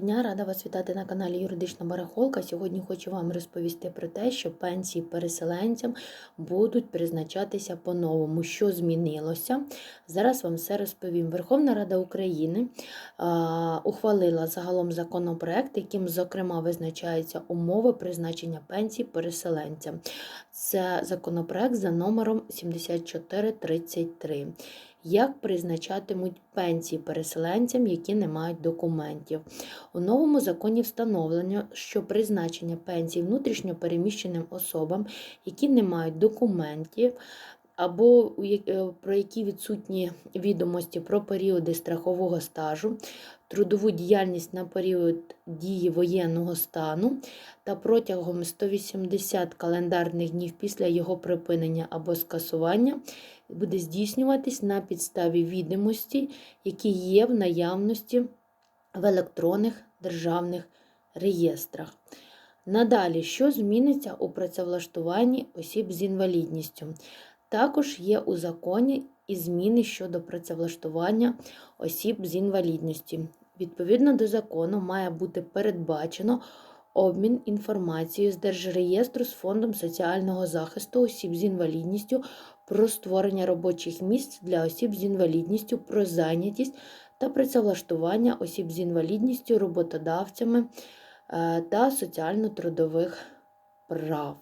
Дня, рада вас вітати на каналі Юридична Барахолка. Сьогодні хочу вам розповісти про те, що пенсії переселенцям будуть призначатися по-новому. Що змінилося? Зараз вам все розповім. Верховна Рада України а, ухвалила загалом законопроект, яким, зокрема, визначаються умови призначення пенсій переселенцям. Це законопроект за номером 7433 як призначатимуть пенсії переселенцям, які не мають документів. У новому законі встановлено, що призначення пенсій внутрішньо переміщеним особам, які не мають документів, або е, про які відсутні відомості про періоди страхового стажу, трудову діяльність на період дії воєнного стану та протягом 180 календарних днів після його припинення або скасування буде здійснюватись на підставі відомості, які є в наявності в електронних державних реєстрах. Надалі, що зміниться у працевлаштуванні осіб з інвалідністю? Також є у законі і зміни щодо працевлаштування осіб з інвалідністю. Відповідно до закону має бути передбачено обмін інформацією з Держреєстру з Фондом соціального захисту осіб з інвалідністю про створення робочих місць для осіб з інвалідністю, про зайнятість та працевлаштування осіб з інвалідністю роботодавцями е, та соціально-трудових прав.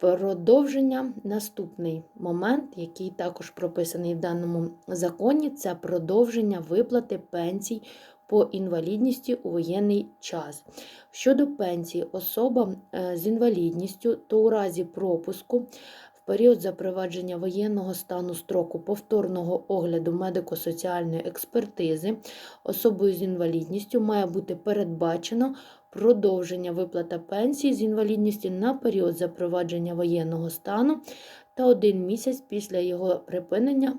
Продовження наступний момент, який також прописаний в даному законі, це продовження виплати пенсій по інвалідності у воєнний час. Щодо пенсії особам е, з інвалідністю, то у разі пропуску період запровадження воєнного стану строку повторного огляду медико-соціальної експертизи особою з інвалідністю має бути передбачено продовження виплата пенсії з інвалідністю на період запровадження воєнного стану та один місяць після його припинення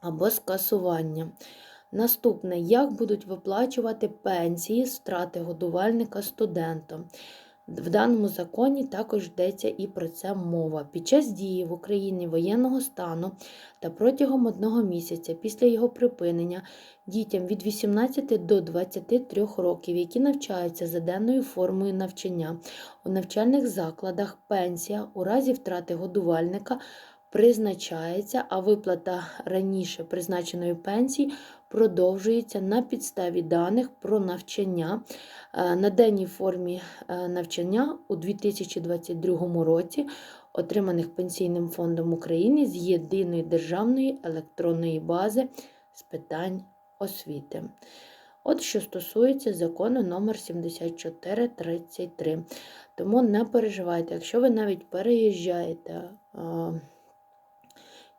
або скасування. Наступне, як будуть виплачувати пенсії з втрати годувальника студентам. В даному законі також йдеться і про це мова. Під час дії в Україні воєнного стану та протягом одного місяця після його припинення дітям від 18 до 23 років, які навчаються за денною формою навчання у навчальних закладах, пенсія у разі втрати годувальника призначається, а виплата раніше призначеної пенсії продовжується на підставі даних про навчання е, на денній формі е, навчання у 2022 році, отриманих Пенсійним фондом України з єдиної державної електронної бази з питань освіти. От що стосується закону номер 7433. Тому не переживайте, якщо ви навіть переїжджаєте е,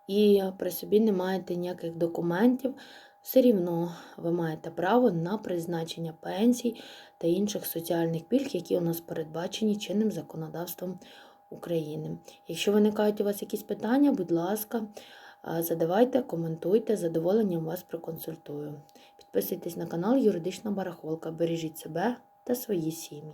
і при собі не маєте ніяких документів, все рівно ви маєте право на призначення пенсій та інших соціальних пільг, які у нас передбачені чинним законодавством України. Якщо виникають у вас якісь питання, будь ласка, задавайте, коментуйте, з задоволенням вас проконсультую. Підписуйтесь на канал Юридична Барахолка, бережіть себе та свої сім'ї.